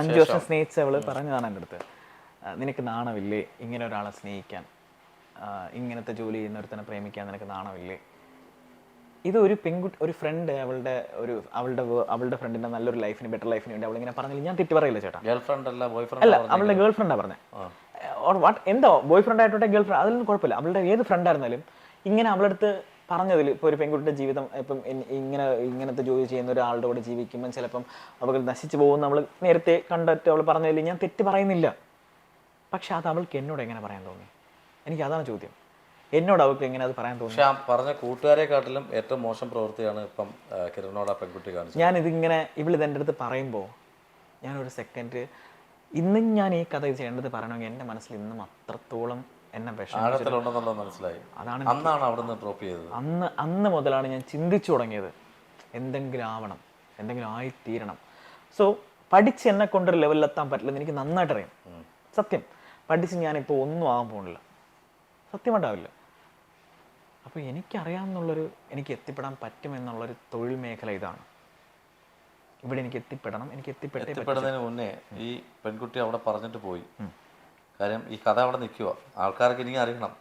അഞ്ചു വർഷം സ്നേഹിച്ച അവൾ പറഞ്ഞതാണ് എന്റെ അടുത്ത്. നിനക്ക് നാണമില്ലേ? ഇങ്ങനെ ഒരാളെ സ്നേഹിക്കാൻ. ഇങ്ങനത്തെ ജോലി ചെയ്യുന്ന ഒരുത്തനെ പ്രേമിക്കാൻ നിനക്ക് നാണമില്ലേ? ഇത് ഒരു പെൺകുട്ടി ഒരു ഫ്രണ്ട് അവളുടെ ഒരു അവളുടെ അവളുടെ ഫ്രണ്ടിന്റെ നല്ലൊരു ലൈഫിന് ബെറ്റർ ലൈഫിന് വേണ്ടി ഇങ്ങനെ പറഞ്ഞില്ല? ഞാൻ തെറ്റി പറയില്ല ചേട്ടാ. ഗേൾ ഫ്രണ്ട് അല്ല ബോയ് ഫ്രണ്ട് അല്ല അവളുടെ ഗേൾ ഫ്രണ്ടാ പറഞ്ഞത് ഓർ വാട്ട് എന്തോ ബോയ് ഫ്രണ്ട് ആയിട്ടോട്ടെ ഗേൾ ഫ്രണ്ട് അതിലൊന്നും കുഴപ്പമില്ല. അവളുടെ ഏത് ഫ്രണ്ട് ആയിരുന്നാലും ഇങ്ങനെ അവളടുത്ത് പറഞ്ഞതിൽ ഇപ്പോൾ ഒരു പെൺകുട്ടിയുടെ ജീവിതം ഇപ്പം ഇങ്ങനെ ഇങ്ങനത്തെ ജോലി ചെയ്യുന്ന ഒരാളുടെ കൂടെ ജീവിക്കുമ്പോൾ ചിലപ്പം അവൾ നശിച്ചു പോകും നമ്മൾ നേരത്തെ കണ്ടിട്ട് അവൾ പറഞ്ഞതിൽ ഞാൻ തെറ്റ് പറയുന്നില്ല. പക്ഷെ അത് അവൾക്ക് എന്നോട് എങ്ങനെ പറയാൻ തോന്നി? എനിക്ക് അതാണ് ചോദ്യം. എന്നോട് അവൾക്ക് എങ്ങനെ അത് പറയാൻ തോന്നി? പക്ഷെ ആ പറഞ്ഞ കൂട്ടുകാരെക്കാട്ടിലും ഏറ്റവും മോശം പ്രവൃത്തിയാണ് ഇപ്പം കിരണോട് ആ പെൺകുട്ടി കാണിച്ചത്. ഞാൻ ഇതിങ്ങനെ ഇവളിത് എന്റെ അടുത്ത് പറയുമ്പോൾ ഞാനൊരു സെക്കൻഡ് ഇന്നും ഞാൻ ഈ കഥ ചെയ്യേണ്ടത് പറയണമെങ്കിൽ എന്റെ മനസ്സിൽ ഇന്നും അത്രത്തോളം എന്നെ ആഴത്തിലുണ്ടെന്നുള്ളത് മനസ്സിലായി. അതാണ് അന്നാണ് അവിടുന്ന് ഡ്രോപ്പ് ചെയ്തത്. അന്ന് അന്ന് മുതലാണ് ഞാൻ ചിന്തിച്ചു തുടങ്ങിയത്. എന്തെങ്കിലും ആവണം എന്തെങ്കിലും ആയിത്തീരണം. സോ പഠിച്ച് എന്നെ കൊണ്ടൊരു ലെവലിലെത്താൻ പറ്റില്ല എനിക്ക് നന്നായിട്ട് അറിയാം സത്യം. പഠിച്ച് ഞാനിപ്പോൾ ഒന്നും ആകാൻ പോകുന്നില്ല. സത്യമായിട്ടാവില്ല അപ്പോൾ എനിക്കറിയാമെന്നുള്ളൊരു എനിക്ക് എത്തിപ്പെടാൻ പറ്റുമെന്നുള്ളൊരു തൊഴിൽ മേഖല ഇതാണ്. ഇവിടെ എനിക്ക് എത്തിപ്പെടണം എനിക്ക് എത്തിപ്പെട്ടേ മുന്നേ ഈ പെൺകുട്ടി അവിടെ പറഞ്ഞിട്ട് പോയി. കാര്യം ഈ കഥ അവിടെ നിൽക്കുക ആൾക്കാർക്ക് ഇനി അറിയണം.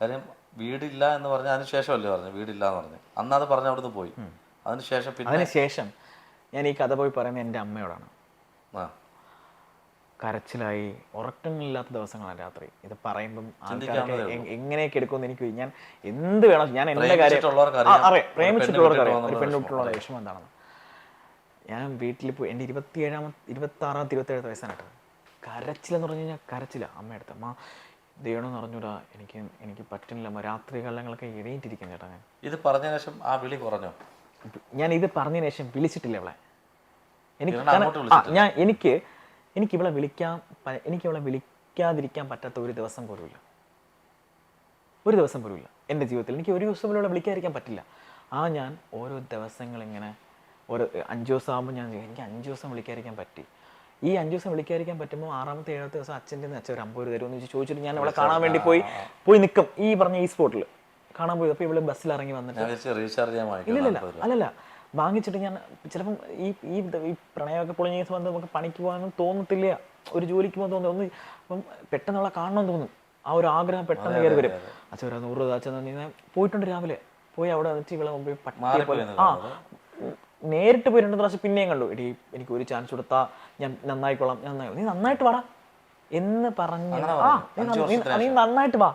കാര്യം വീടില്ല എന്ന് പറഞ്ഞ അതിന് ശേഷമല്ലേ പറഞ്ഞു? വീടില്ല എന്ന് പറഞ്ഞു. അന്ന് അത് പറഞ്ഞ് അവിടുന്ന് പോയി. അതിന് ശേഷം പിന്നെ അതിനുശേഷം ഞാൻ ഈ കഥ പോയി പറയുന്നത് എന്റെ അമ്മയോടാണ്. ആ. കരച്ചിലായി ഉറക്കങ്ങളില്ലാത്ത ദിവസങ്ങളാണ് രാത്രി. ഇത് പറയുമ്പം എങ്ങനെയൊക്കെ എടുക്കുമെന്ന് എനിക്ക് ഞാൻ എന്ത് വേണം ഞാൻ എന്റെ കാര്യം അറിയാം. അറിയാം. പ്രേമിച്ചിട്ടുള്ളവർക്ക് അറിയാം. ഒരു ഒരു പെൺകുട്ടിയുള്ള വിഷമം. എന്താണെന്ന്. ഞാൻ വീട്ടിൽ പോയി എന്റെ ഇരുപത്തി ഏഴാമത്തെ ഇരുപത്തി ആറാമത്തെ ഇരുപത്തി ഏഴാമത്തെ വയസ്സാണ് കേട്ടോ. കരച്ചിലെന്ന് പറഞ്ഞു കഴിഞ്ഞാൽ കരച്ചില്ല അമ്മയടുത്ത് അമ്മ ദൈവമെന്ന് പറഞ്ഞൂടാ എനിക്ക് എനിക്ക് പറ്റുന്നില്ല അമ്മ. രാത്രി കാലങ്ങളൊക്കെ എഴുതിയിട്ടിരിക്കും ചേട്ടാ ഞാൻ. ഇത് പറഞ്ഞ ശേഷം ആ വിളി കുറഞ്ഞോ? ഞാൻ ഇത് പറഞ്ഞതിന് ശേഷം വിളിച്ചിട്ടില്ല അവളെ എനിക്ക് ഞാൻ എനിക്ക് എനിക്ക് ഇവളെ വിളിക്കാൻ എനിക്ക് ഇവളെ വിളിക്കാതിരിക്കാൻ പറ്റാത്ത ഒരു ദിവസം പോലുമില്ല. ഒരു ദിവസം പോലുമില്ല. എന്റെ ജീവിതത്തിൽ എനിക്ക് ഒരു ദിവസം പോലും വിളിക്കാതിരിക്കാൻ പറ്റില്ല. ആ ഞാൻ ഓരോ ദിവസങ്ങൾ ഇങ്ങനെ ഓരോ അഞ്ച് ദിവസം ആകുമ്പോൾ ഞാൻ എനിക്ക് അഞ്ച് ദിവസം വിളിക്കാതിരിക്കാൻ പറ്റി. ഈ അഞ്ചു ദിവസം വിളിക്കാതിരിക്കാൻ പറ്റുമ്പോൾ ആറാമത്തെ ഏഴാമത്തെ ദിവസം അച്ഛന്റെ അച്ഛൻ ഒരു അമ്പത് രൂപ തരുമെന്ന് വെച്ച് ചോദിച്ചിട്ട് ഞാൻ അവളെ കാണാൻ വേണ്ടി പോയി പോയി നിൽക്കും ഈ പറഞ്ഞ ഈ സ്പോട്ടിൽ കാണാൻ പോയി. അപ്പോൾ ഇവൾ ബസ്സിൽ ഇറങ്ങി വന്നിട്ട് റീചാർജ് വാങ്ങിക്കും. അല്ലല്ല. വാങ്ങിച്ചിട്ട് ഞാൻ ചിലപ്പം ഈ ഈ പ്രണയമൊക്കെ പൊളിഞ്ഞ സമയത്ത് നമുക്ക് പണിക്ക് പോകാനൊന്നും തോന്നത്തില്ല. ഒരു ജോലിക്ക് പോകാൻ തോന്നുന്നു ഒന്ന് അപ്പം പെട്ടെന്ന് അവളെ കാണണമെന്ന് തോന്നും. ആ ഒരു ആഗ്രഹം പെട്ടെന്ന് കയറി വരും. അച്ഛൻ ഒരു നൂറ് രൂപ അച്ഛൻ പോയിട്ടുണ്ട് രാവിലെ. പോയി അവിടെ വന്നിട്ട് ഇവളെ മുമ്പിൽ ആ. നേരിട്ട് പോയി രണ്ട് പ്രാവശ്യം പിന്നെയും കണ്ടു. എടി എനിക്ക് ഒരു ചാൻസ് കൊടുത്താ ഞാൻ നന്നായിക്കോളാം ഞാൻ നന്നായി നീ നന്നായിട്ട് വാടാ. എന്ന് പറഞ്ഞു ആ നീ നന്ന- നീ- നീ നന്നായിട്ട് വാ.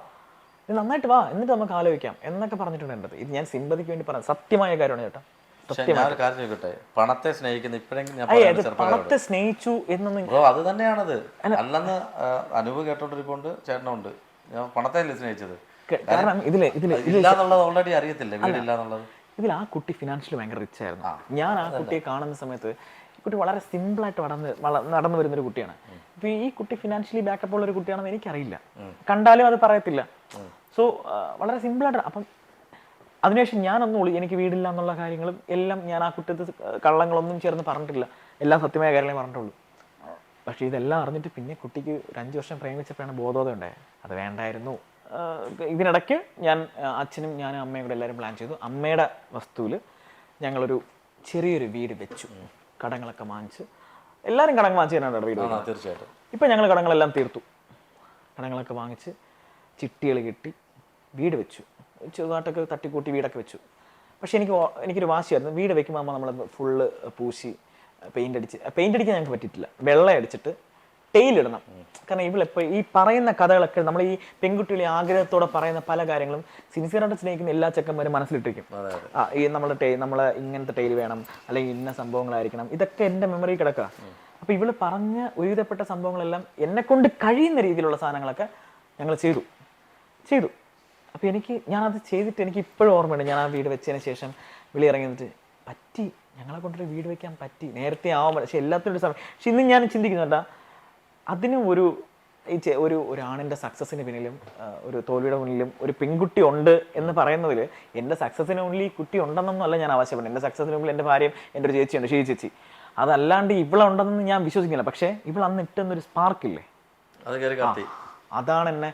നീ നന്നായിട്ട് വാ. എന്നിട്ട് നമുക്ക് ആലോചിക്കാം. എന്നൊക്കെ പറഞ്ഞിട്ടുണ്ട് എന്റെ ഇത് ഞാൻ സിമ്പതിക്ക് വേണ്ടി പറയാം സത്യമായ കാര്യമാണ് ചേട്ടാ. പണത്തെ സ്നേഹിക്കുന്ന ഇപ്പോഴെങ്കിലും പണത്തെ സ്നേഹിച്ചു എന്നൊന്നും അത് തന്നെയാണത്. അല്ലെന്ന് അനുഭവം കേട്ടോണ്ടിരിക്കൊണ്ട് ചേട്ടനുണ്ട്. ഞാൻ പണത്തെ സ്നേഹിച്ചത്? കാരണം ഇതിൽ ഇതിൽ ഇല്ലാന്നുള്ളത് ഓൾറെഡി അറിയത്തില്ല? വീടില്ല എന്നുള്ളത് ഇതിൽ ആ കുട്ടി ഫിനാൻഷ്യലി ഭയങ്കര റിച്ച് ആയിരുന്നു. ഞാൻ ആ കുട്ടിയെ കാണുന്ന സമയത്ത് ഈ കുട്ടി വളരെ സിമ്പിളായിട്ട് വളർന്ന് വള- നടന്നു വരുന്നൊരു കുട്ടിയാണ്. ഇപ്പൊ ഈ കുട്ടി ഫിനാൻഷ്യലി ബാക്കപ്പ് ഉള്ള ഒരു കുട്ടിയാണെന്ന് എനിക്കറിയില്ല. കണ്ടാലും അത് പറയത്തില്ല. സോ വളരെ സിമ്പിളായിട്ട് അപ്പം അതിനുശേഷം ഞാനൊന്നും ഒളി എനിക്ക് വീടില്ല എന്നുള്ള കാര്യങ്ങളും എല്ലാം ഞാൻ ആ കുറ്റത്ത് കള്ളങ്ങളൊന്നും ചേർന്ന് പറഞ്ഞിട്ടില്ല. എല്ലാം സത്യമായ കാര്യങ്ങളെ പറഞ്ഞിട്ടുള്ളൂ. പക്ഷേ ഇതെല്ലാം അറിഞ്ഞിട്ട് പിന്നെ കുട്ടിക്ക് ഒരു അഞ്ച് വർഷം പ്രേമിച്ചപ്പോഴാണ് ബോധോദയം ഉണ്ടായത്. അത് വേണ്ടായിരുന്നു. ഇതിനിടയ്ക്ക് ഞാൻ അച്ഛനും ഞാനും അമ്മയും കൂടെ എല്ലാവരും പ്ലാൻ ചെയ്തു. അമ്മയുടെ വസ്തുവിൽ ഞങ്ങളൊരു ചെറിയൊരു വീട് വെച്ചു. കടങ്ങളൊക്കെ വാങ്ങിച്ച്. എല്ലാവരും കടങ്ങൾ വാങ്ങിച്ച് തന്നെയാണ് വീട് തീർച്ചയായിട്ടും. ഇപ്പം ഞങ്ങൾ കടങ്ങളെല്ലാം തീർത്തു. കടങ്ങളൊക്കെ വാങ്ങിച്ച് ചിട്ടികൾ കിട്ടി വീട് വെച്ചു. ചെറുതായിട്ടൊക്കെ തട്ടിക്കൂട്ടി വീടൊക്കെ വെച്ചു. പക്ഷേ എനിക്ക് എനിക്കൊരു വാശിയായിരുന്നു. വീട് വെക്കുമ്പോൾ നമ്മൾ ഫുള്ള് പൂശി പെയിന്റ് അടിച്ച് പെയിന്റ് അടിക്കാൻ ഞങ്ങൾക്ക് പറ്റിയിട്ടില്ല. വെള്ളം അടിച്ചിട്ട് ടെയിലിടണം കാരണം ഇവളിപ്പോൾ ഈ പറയുന്ന കഥകളൊക്കെ നമ്മൾ ഈ പെൺകുട്ടികളെ ആഗ്രഹത്തോടെ പറയുന്ന പല കാര്യങ്ങളും സിൻസിയറായിട്ട് സ്നേഹിക്കുന്ന എല്ലാ ചെക്കന്മാരും മനസ്സിലിട്ടിരിക്കും. ആ ഈ നമ്മുടെ ടേ നമ്മൾ ഇങ്ങനത്തെ ടൈൽ വേണം അല്ലെങ്കിൽ ഇന്ന സംഭവങ്ങളായിരിക്കണം ഇതൊക്കെ എന്റെ മെമ്മറി കിടക്കുക അപ്പോൾ ഇവൾ പറഞ്ഞ ഒരുവിധപ്പെട്ട സംഭവങ്ങളെല്ലാം എന്നെ കൊണ്ട് കഴിയുന്ന രീതിയിലുള്ള സാധനങ്ങളൊക്കെ ഞങ്ങൾ ചെയ്തു. ചെയ്തു. അപ്പോൾ എനിക്ക് ഞാനത് ചെയ്തിട്ട് എനിക്ക് ഇപ്പോഴും ഓർമ്മയുണ്ട്. ഞാൻ ആ വീട് വെച്ചതിന് ശേഷം വിളി ഇറങ്ങി നിന്നിട്ട് പറ്റി ഞങ്ങളെ കൊണ്ടൊരു വീട് വെക്കാൻ പറ്റി. നേരത്തെ ആവാൻ പക്ഷെ എല്ലാത്തിനും ഒരു സമയം. പക്ഷെ ഇന്ന് ഞാൻ ചിന്തിക്കുന്നുണ്ടാ അതിനും ഒരു ഈ ഒരു ഒരു ആണിന്റെ സക്സസിന് പിന്നിലും ഒരു തോൽവിയുടെ മുന്നിലും ഒരു പെൺകുട്ടി ഉണ്ട് എന്ന് പറയുന്നതിൽ എന്റെ സക്സസിന് മുന്നിൽ ഈ കുട്ടി ഉണ്ടെന്നൊന്നും അല്ല ഞാൻ ആവശ്യപ്പെടുന്നത്. എന്റെ സക്സസിന് മുമ്പിൽ എന്റെ ഭാര്യ എന്റെ ഒരു ചേച്ചിയുണ്ട് ഷീ ചേച്ചി. അതല്ലാണ്ട് ഇവളുണ്ടെന്ന് ഞാൻ വിശ്വസിക്കില്ല പക്ഷേ ഇവൾ അന്ന് ഇട്ടെന്നൊരു സ്പാർക്കില്ലേ അതാണ് എന്നെ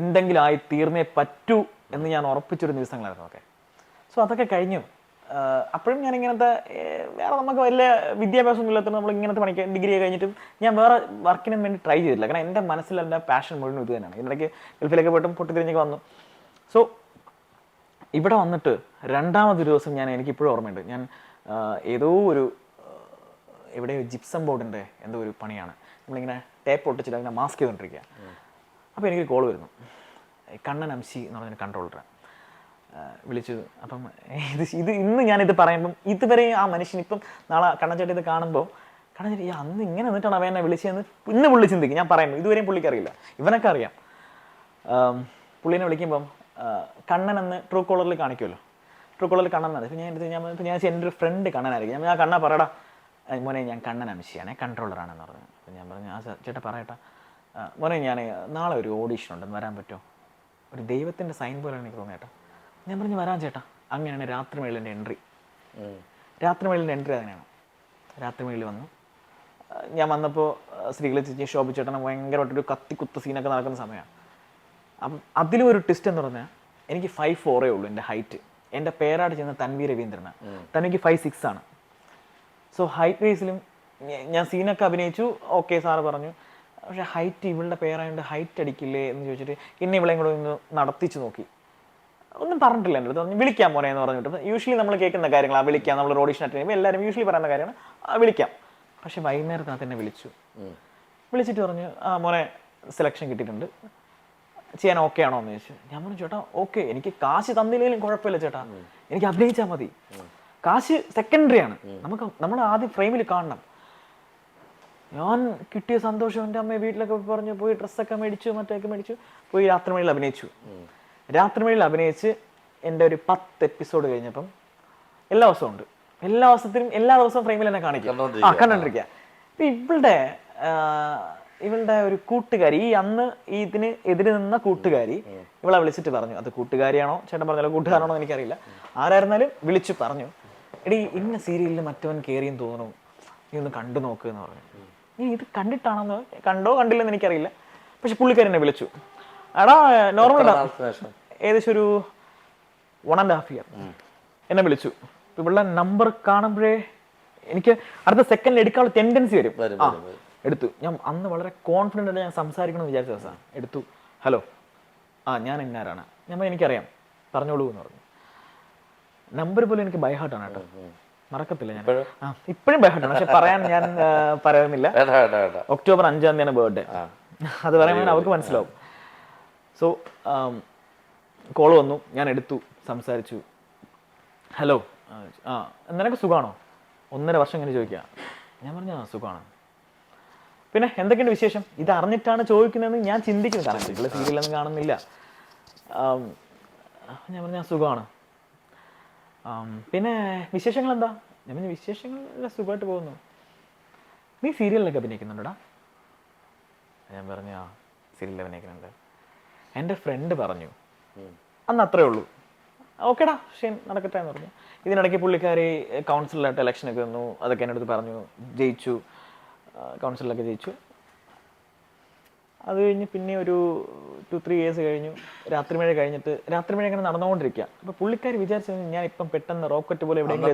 എന്തെങ്കിലും ആയി തീർന്നേ പറ്റൂ എന്ന് ഞാൻ ഉറപ്പിച്ചൊരു ദിവസങ്ങളായിരുന്നു ഒക്കെ സോ അതൊക്കെ കഴിഞ്ഞു. അപ്പോഴും ഞാൻ ഇങ്ങനത്തെ വേറെ നമുക്ക് വലിയ വിദ്യാഭ്യാസം ഇല്ലാത്ത നമ്മൾ ഇങ്ങനത്തെ പണിക്ക് ഡിഗ്രി കഴിഞ്ഞിട്ടും ഞാൻ വേറെ വർക്കിനും വേണ്ടി ട്രൈ ചെയ്തില്ല കാരണം എന്റെ മനസ്സിൽ എന്റെ പാഷൻ മുഴുവൻ ഇത് തന്നെയാണ്. ഇതിനിടയ്ക്ക് ഗൾഫിലേക്ക് പോയിട്ടും പൊട്ടിത്തിരിഞ്ഞൊക്കെ വന്നു. സോ ഇവിടെ വന്നിട്ട് രണ്ടാമതൊരു ദിവസം ഞാൻ എനിക്ക് ഇപ്പോഴും ഓർമ്മയുണ്ട്. ഞാൻ ഏതോ ഒരു എവിടെയോ ജിപ്സം ബോർഡിന്റെ എന്തോ ഒരു പണിയാണ്. നമ്മളിങ്ങനെ ടേപ്പ് ഒട്ടിച്ചിട്ട് അങ്ങനെ മാസ്ക് ചെയ്തുകൊണ്ടിരിക്കുക അപ്പോൾ എനിക്കൊരു കോൾ വരുന്നു. കണ്ണൻ അംശി എന്ന് പറഞ്ഞൊരു കൺട്രോളർ വിളിച്ചു. അപ്പം ഇത് ഇത് ഇന്ന് ഞാനിത് പറയുമ്പം ഇതുവരെ ആ മനുഷ്യൻ ഇപ്പം നാളെ കണ്ണച്ചേട്ടി ഇത് കാണുമ്പോൾ കണ്ണച്ചേട്ടി അന്ന് ഇങ്ങനെ നിന്നിട്ടാണ് അവൻ എന്നെ വിളിച്ചതെന്ന് ഇന്ന് പുള്ളി ചിന്തിക്കും. ഞാൻ പറയുമ്പോൾ ഇതുവരെയും പുള്ളിക്ക് അറിയില്ല. ഇവനൊക്കെ അറിയാം. പുള്ളീനെ വിളിക്കുമ്പം കണ്ണൻ എന്ന് ട്രൂ കോളറിൽ കാണിക്കുമല്ലോ ട്രൂ കോളറിൽ കണ്ണൻ എന്നാണ് ഞാൻ എടുത്ത് ഞാൻ ഇപ്പം ഞാൻ എന്റെ ഒരു ഫ്രണ്ട് കണ്ണനായിരിക്കും. ഞാൻ ആ കണ്ണ പറയടാ. "ഏയ് മോനെ ഞാൻ കണ്ണൻ അംശിയാണ് കൺട്രോളറാണെന്ന് പറഞ്ഞു. അപ്പം ഞാൻ പറഞ്ഞു ആ ചേട്ടാ പറയട്ടാ. "ആ, മോനെ ഞാൻ നാളെ ഒരു ഓഡീഷൻ ഉണ്ടെന്ന് വരാൻ പറ്റുമോ? ഒരു ദൈവത്തിന്റെ സൈൻ പോലെയാണ് എനിക്ക് തോന്നിയേട്ടാ ഞാൻ പറഞ്ഞു വരാം ചേട്ടാ. അങ്ങനെയാണ് രാത്രി മേളിന്റെ എൻട്രി. രാത്രി മേളിന്റെ എൻട്രി അങ്ങനെയാണ്. രാത്രി മേളിൽ വന്നു. ഞാൻ വന്നപ്പോൾ സ്ത്രീകളെ ചേച്ചി ശോഭിച്ചേട്ടനെ ഭയങ്കരമായിട്ടൊരു കത്തിക്കുത്ത സീനൊക്കെ നടക്കുന്ന സമയമാണ്. അപ്പം അതിലും ഒരു ട്വിസ്റ്റ് എന്ന് പറഞ്ഞാൽ എനിക്ക് ഫൈവ് ഫോറേ ഉള്ളൂ എന്റെ ഹൈറ്റ് എന്റെ പേരാട് ചെന്ന തൻവി രവീന്ദ്രനാണ് തനിക്ക് ഫൈവ് സിക്സ് ആണ്. സോ ഹൈറ്റ് വൈസിലും ഞാൻ സീനൊക്കെ അഭിനയിച്ചു. ഓക്കെ സാറ് പറഞ്ഞു. പക്ഷേ ഹൈറ്റ് ഇവളുടെ പേരായതുകൊണ്ട് ഹൈറ്റ് അടിക്കില്ലേ എന്ന് ചോദിച്ചിട്ട് എന്നെ ഇവളെയും കൂടെ ഒന്ന് നടത്തിച്ച് നോക്കി. ഒന്നും പറഞ്ഞിട്ടില്ല എന്റെ അടുത്ത്. വിളിക്കാൻ വിളിക്കാം മോനെ എന്ന് പറഞ്ഞിട്ട്. യൂഷ്വലി നമ്മൾ കേൾക്കുന്ന കാര്യങ്ങളാണ് വിളിക്കാം. നമ്മൾ ഓഡീഷൻ അറ്റൻഡ് ചെയ്യുമ്പോൾ എല്ലാവരും യൂഷ്വലി പറയുന്ന കാര്യമാണ് "ആ, വിളിക്കാം. പക്ഷേ അത് തന്നെ വിളിച്ചു. വിളിച്ചിട്ട് പറഞ്ഞു ആ മോനെ സെലക്ഷൻ കിട്ടിയിട്ടുണ്ട്. ചെയ്യാൻ ഓക്കെ ആണോ? എന്ന് ചോദിച്ചു. ഞാൻ പറഞ്ഞു ചേട്ടാ ഓക്കെ എനിക്ക് കാശ് തന്നില്ലെങ്കിലും കുഴപ്പമില്ല ചേട്ടാ. എനിക്ക് അഭിനയിച്ചാൽ മതി. കാശ് സെക്കൻഡറി ആണ്. നമുക്ക് നമ്മൾ ആദ്യം ഫ്രെയിമിൽ കാണണം. ഞാൻ കിട്ടിയ സന്തോഷം എന്റെ അമ്മയെ വീട്ടിലൊക്കെ പറഞ്ഞു പോയി ഡ്രസ്സൊക്കെ മേടിച്ചു മറ്റൊക്കെ മേടിച്ചു പോയി രാത്രി മണിയിൽ അഭിനയിച്ചു രാത്രിമണിയിൽ അഭിനയിച്ച് എന്റെ ഒരു പത്ത് എപ്പിസോഡ് കഴിഞ്ഞപ്പം എല്ലാ ദിവസവും ഉണ്ട്. എല്ലാ ദിവസത്തിനും എല്ലാ ദിവസവും ഫ്രെയിമിൽ എന്നെ കാണിക്കും. ആ കണ്ടോണ്ടിരിക്കുക. ഇവളുടെ ഇവളുടെ ഒരു കൂട്ടുകാരി ഈ അന്ന് ഈ ഇതിന് എതിര് നിന്ന കൂട്ടുകാരി ഇവളെ വിളിച്ചിട്ട് പറഞ്ഞു. അത് കൂട്ടുകാരിയാണോ? ചേട്ടൻ പറഞ്ഞല്ലോ കൂട്ടുകാരാണോ എന്ന് എനിക്കറിയില്ല. ആരായിരുന്നാലും വിളിച്ചു പറഞ്ഞു. എടി ഇന്ന സീരിയലിൽ മറ്റവൻ കയറിയും തോന്നുന്നു. നീ ഒന്ന് കണ്ടു നോക്കുക എന്ന് പറഞ്ഞു. നീ ഇത് കണ്ടിട്ടാണെന്ന് കണ്ടോ കണ്ടില്ലെന്ന് എനിക്കറിയില്ല. പക്ഷെ പുള്ളിക്കാരി എന്നെ വിളിച്ചു. എടാ നോർമൽ ഏകദേശം ഒരു വൺ ആൻഡ് ഹാഫ് ഇയർ എന്നെ വിളിച്ചു. ഇവിടെ ഇവളുടെ നമ്പർ കാണുമ്പോഴേ എനിക്ക് അടുത്ത സെക്കൻഡിൽ എടുക്കാനുള്ള ടെൻഡൻസി വരും. ആ. എടുത്തു. ഞാൻ അന്ന് വളരെ കോൺഫിഡന്റ് ആയിട്ട് ഞാൻ സംസാരിക്കണമെന്ന് വിചാരിച്ച ദിവസമാണ് എടുത്തു. ഹലോ ആ ഞാൻ എന്നാരാണ് ഞാൻ എനിക്കറിയാം. പറഞ്ഞോളൂ എന്ന് പറഞ്ഞു. നമ്പർ പോലും എനിക്ക് ബൈഹാർട്ടാണ് കേട്ടോ. മറക്കത്തില്ല ഞാൻ. ഇപ്പോഴും? ബൈഹാർട്ടാണ് പക്ഷെ പറയാൻ ഞാൻ പറയുന്നില്ല. ഒക്ടോബർ അഞ്ചാം തീയതിയാണ് ബർത്ത്ഡേ അത് പറയുമ്പോൾ അവർക്ക് മനസ്സിലാവും. സോ കോൾ വന്നു. ഞാൻ എടുത്തു. സംസാരിച്ചു. ഹലോ ആ നിനക്ക് സുഖമാണോ ഒന്നര വർഷം ഇങ്ങനെ ചോദിക്കുക. ഞാൻ പറഞ്ഞു സുഖമാണ്. പിന്നെ എന്തൊക്കെയുണ്ട് വിശേഷം? ഇത് അറിഞ്ഞിട്ടാണ് ചോദിക്കുന്നതെന്ന് ഞാൻ ചിന്തിക്കുന്നു. കാരണം ഇവിടെ സീരിയലൊന്നും കാണുന്നില്ല. ഞാൻ പറഞ്ഞ സുഖമാണ്. പിന്നെ വിശേഷങ്ങൾ എന്താ? ഞാൻ പറഞ്ഞ വിശേഷങ്ങൾ സുഖമായിട്ട് പോകുന്നു. നീ സീരിയലിലൊക്കെ അഭിനയിക്കുന്നുണ്ടോടാ? ഞാൻ പറഞ്ഞ ആ സീരിയലിൽ അഭിനയിക്കുന്നുണ്ട്. എന്റെ ഫ്രണ്ട് പറഞ്ഞു. അന്ന് അത്രേ ഉള്ളൂ. ഓക്കേടാ ശരി നടക്കട്ടെ എന്ന് പറഞ്ഞു. ഇതിനിടയ്ക്ക് പുള്ളിക്കാരി കൗൺസിലായിട്ട് ഇലക്ഷനൊക്കെ വന്നു. അതൊക്കെ എന്റെ അടുത്ത് പറഞ്ഞു. ജയിച്ചു. കൗൺസിലൊക്കെ ജയിച്ചു. അത് കഴിഞ്ഞ് പിന്നെ ഒരു ടു ത്രീ ഇയേഴ്സ് കഴിഞ്ഞു. രാത്രിമഴ കഴിഞ്ഞിട്ട് രാത്രിമഴ ഇങ്ങനെ നടന്നുകൊണ്ടിരിക്കുക അപ്പോൾ പുള്ളിക്കാർ വിചാരിച്ചത് ഞാൻ ഇപ്പം പെട്ടെന്ന് റോക്കറ്റ് പോലെ എവിടെയെങ്കിലും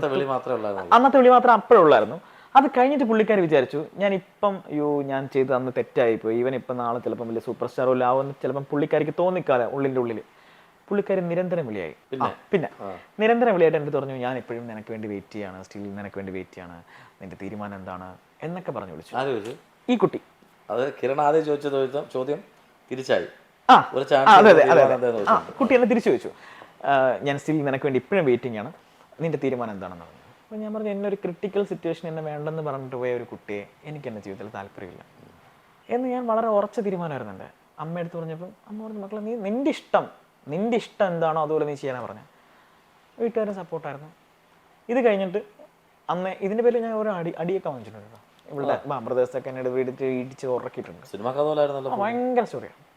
അന്നത്തെ വിളി മാത്രമേ ഉള്ളായിരുന്നു. അത് കഴിഞ്ഞിട്ട് പുള്ളിക്കാർ വിചാരിച്ചു ഞാൻ ഇപ്പം അയ്യോ ഞാൻ ചെയ്ത് അന്ന് തെറ്റായിപ്പോയി. ഇവൻ ഇപ്പം നാളെ ചിലപ്പം വലിയ സൂപ്പർ സ്റ്റാറോ ആവുമെന്ന് ചിലപ്പം പുള്ളിക്കാരിക്ക് തോന്നിക്കാതെ ഉള്ളിന്റെ ഉള്ളിൽ പുള്ളിക്കാർ നിരന്തരം വിളിയായി. പിന്നെ? പിന്നെ. നിരന്തരം വിളിയായിട്ട് എന്റെ പറഞ്ഞു ഞാൻ എപ്പോഴും നിനക്ക് വേണ്ടി വെയിറ്റ് ചെയ്യാണ് സ്റ്റിൽ നിനക്ക് വേണ്ടി വെയിറ്റ് ചെയ്യാണ്. നിന്റെ തീരുമാനം എന്താണ്? എന്നൊക്കെ പറഞ്ഞു വിളിച്ചു. ഈ കുട്ടി. അത് കിരൺ ആദ്യം ചോദിച്ച ചോദ്യം തിരിച്ചായി. കുട്ടി എന്നെ തിരിച്ചു ചോദിച്ചു. ഞാൻ സ്റ്റിൽ നിനക്ക് വേണ്ടി ഇപ്പോഴും വെയിറ്റിംഗ് ആണ് നിന്റെ തീരുമാനം എന്താണെന്ന് പറഞ്ഞു. അപ്പോൾ ഞാൻ പറഞ്ഞു എന്നെ ഒരു ക്രിട്ടിക്കൽ സിറ്റുവേഷൻ എന്നെ വേണ്ടെന്ന് പറഞ്ഞിട്ട് പോയ ഒരു കുട്ടിയെ എനിക്ക് എന്റെ ജീവിതത്തിൽ താല്പര്യമില്ല. എന്ന് ഞാൻ വളരെ ഉറച്ച തീരുമാനമായിരുന്നു എന്റെ അമ്മയടുത്ത് പറഞ്ഞപ്പം അമ്മ പറഞ്ഞു മക്കളെ നീ നിന്റെ ഇഷ്ടം നിന്റെ ഇഷ്ടം എന്താണോ അതുപോലെ നീ ചെയ്യാനാണ് പറഞ്ഞത് വീട്ടുകാരും സപ്പോർട്ടായിരുന്നു ഇത് കഴിഞ്ഞിട്ട് അന്ന് ഇതിന്റെ പേരിൽ ഞാൻ ഓരോ അടി അടിയൊക്കെ വാങ്ങിച്ചിട്ടുണ്ട്. ഇവിടെ ബ്രദേഴ്സൊക്കെ എന്നോട് വീടിച്ച് ഇടിച്ച് ഉറക്കിയിട്ടുണ്ട്. സിനിമ ഭയങ്കര സ്റ്റോറിയാണ്